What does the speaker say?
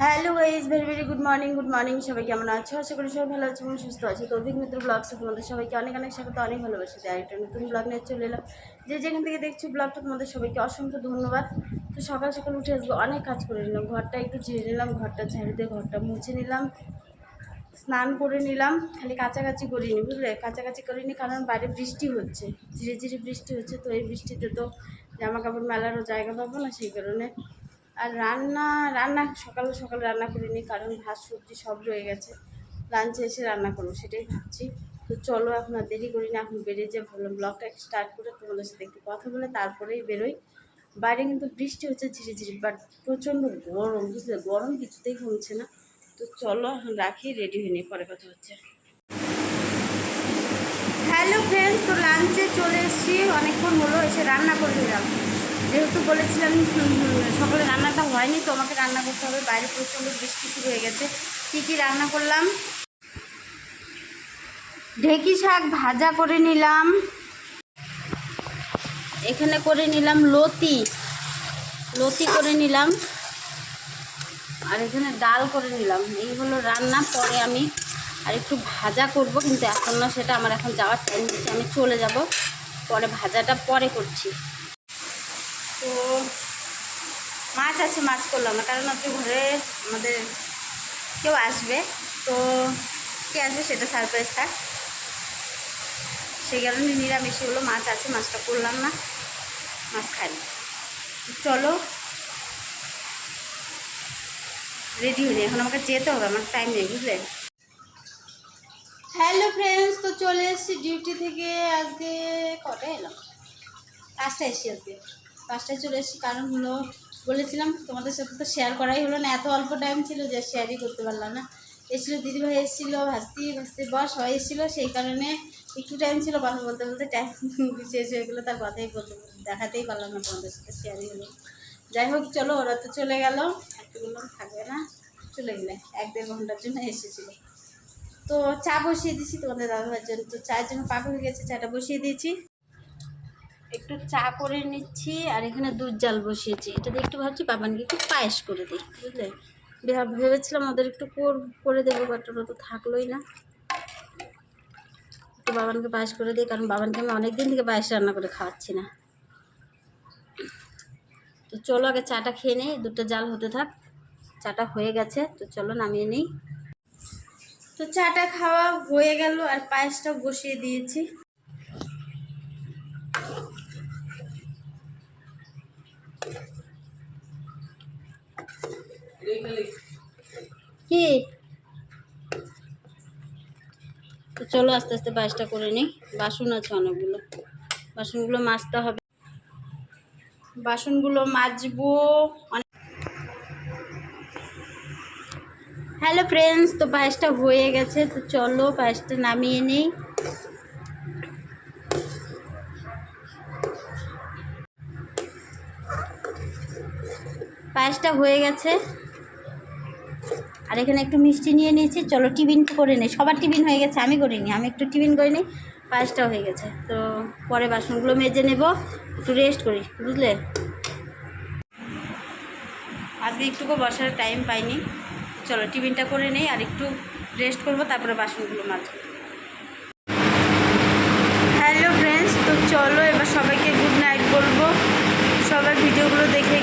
Hello guys very very good morning good morning, সবাই কেমন আছো? আশা করি সবাই ভালো আছে এবং সুস্থ আছে। তো অভিক মিত্র ব্লগসে তোমাদের সবাইকে অনেক অনেক স্বাগত, অনেক ভালোবাসি। তাই একটা নতুন ব্লগ নিয়ে চলে এলাম। যে যেখান থেকে দেখছি ব্লগটা, তোমাদের সবাইকে অসংখ্য ধন্যবাদ। তো সকাল সকাল উঠে আসব অনেক কাজ করে নিলাম। ঘরটা একটু ঝেড়ে নিলাম, ঘরটা ঝাড়ু দিয়ে ঘরটা মুছে নিলাম, স্নান করে নিলাম। খালি কাছাকাছি করিনি, বুঝলে? কাছাকাছি করিনি কারণ বাইরে বৃষ্টি হচ্ছে ধীরে ধীরে বৃষ্টি হচ্ছে। তো এই বৃষ্টিতে তো জামা কাপড় মেলারও জায়গা পাবো না, সেই কারণে আর রান্না রান্না সকাল সকাল রান্না করিনি কারণ ভাত, সবজি সব রয়ে গেছে। লাঞ্চে এসে রান্না করব, সেটাই ভাবছি। তো চলো এখন আর দেরি করি না, এখন বেরিয়ে যে ভাবলাম ব্লগটা স্টার্ট করে তোমাদের সাথে একটু কথা বলে তারপরেই বেরোই। বাইরে কিন্তু বৃষ্টি হচ্ছে ঝিরি ঝিরি বাট প্রচণ্ড গরম, বুঝলে? গরম কিছুতেই কমছে না। তো চলো এখন রাখি রেডি হয়ে নিই, পরে কথা হচ্ছে। হ্যালো ফ্রেন্ডস তো লাঞ্চে চলে এসেছি। অনেকক্ষণ হলো, এসে রান্না করে নিলাম। যেহেতু বলেছিলাম সকালে রান্নাটা হয়নি, তো আমাকে রান্না করতে হবে। বাইরে প্রচণ্ড বৃষ্টি শুরু হয়ে গেছে। কী কী রান্না করলাম? ঢেকি শাক ভাজা করে নিলাম। এখানে করে নিলাম লতি। লতি করে নিলাম। আর এখানে ডাল করে নিলাম। এই হলো রান্না, পরে আমি আর একটু ভাজা করব, কিন্তু এখন না, সেটা আমার এখন যাওয়ার টাইম আমি চলে যাব। পরে ভাজাটা পরে করছি তো মাছ আছে, মাছ করলাম না। কারণ আজকে ঘরে আমাদের কেউ আসবে, তো কে আসবে সেটা সারপ্রাইজ থাক সেই কারণে নিরামিষ হলো, মাছ আছে, মাছটা করলাম না, মাছ খাই চলো রেডি হয়নি এখন আমাকে যেতে হবে, আমার টাইম নেই, বুঝলে? হ্যালো ফ্রেন্ডস তো চলে এসেছি ডিউটি থেকে। আজকে কটায় এলাম? পাঁচটায় এসেছি আজকে। পাঁচটায় চলে এসেছি, কারণ হলো বলেছিলাম তোমাদের সাথে তো শেয়ার করাই হলো না, এত অল্প টাইম ছিল যে শেয়ারই করতে পারলাম না। এসেছিল দিদিভাই, এসেছিল ভাস্তি, ভাস্তির বস সবাই এসেছিল, সেই কারণে একটু টাইম ছিল, কথা বলতে বলতে টাইম শেষ হয়ে গেলো, তার কথাই বলতে দেখাতেই পারলাম না তোমাদের সাথে শেয়ারই হলো। যাই হোক, চলো, ওরা তো চলে গেল। একটু বললাম, থাকবে না, চলে গেলে, এক দেড় ঘণ্টার জন্য এসেছিল। তো চা বসিয়ে দিয়েছি তোমাদের দাদাভাইয়ের জন্য। তো চায়ের জন্য পাক হয়ে গেছে, চাটা বসিয়ে দিয়েছি। একটু চা করে নিচ্ছি আর এখানে দুধ জাল বসিয়েছি। এটা দিয়ে একটু ভাবছি বাবানকে একটু পায়েস করে দিই, বুঝলে? ভেবেছিলাম ওদের একটু কর- করে দেবো বাট ওরা তো থাকলোই না। একটু বাবানকে পায়েস করে দিই, কারণ বাবানকে আমি অনেক দিন থেকে পায়েস রান্না করে খাওয়াচ্ছি না। তো চলো আগে চাটা খেয়ে নিই দুটো জাল হতে থাক। চাটা হয়ে গেছে, তো চলো নামিয়ে নিই। তো চাটা খাওয়া হয়ে গেল আর পায়েসটাও বসিয়ে দিয়েছি। কি? তো চলো আস্তে আস্তে পায়েসটা করে নিই। বাসন আছে অনেকগুলো। বাসনগুলো মাজতে হবে। বাসনগুলো মাজবো। হ্যালো ফ্রেন্ডস, তো পায়েসটা হয়ে গেছে। তো চলো পায়েসটা নামিয়ে নিই। পায়েসটা হয়ে গেছে। আর এখানে একটু মিষ্টি নিয়ে নিয়েছি। চলো টিফিন করে নিই। সবার টিফিন হয়ে গেছে, আমি করিনি। আমি একটু টিফিন করে নিই পায়েসটাও হয়ে গেছে। তো পরে বাসনগুলো মেজে নেব, একটু রেস্ট করি, বুঝলে? আজকে একটুকু বসার টাইম পাইনি। চলো টিফিনটা করে নেই আর একটু রেস্ট করব, তারপরে বাসনগুলো মাজবো। হ্যালো ফ্রেন্ডস তো চলো এবার সবাইকে গুড নাইট বলব। সবার ভিডিওগুলো দেখে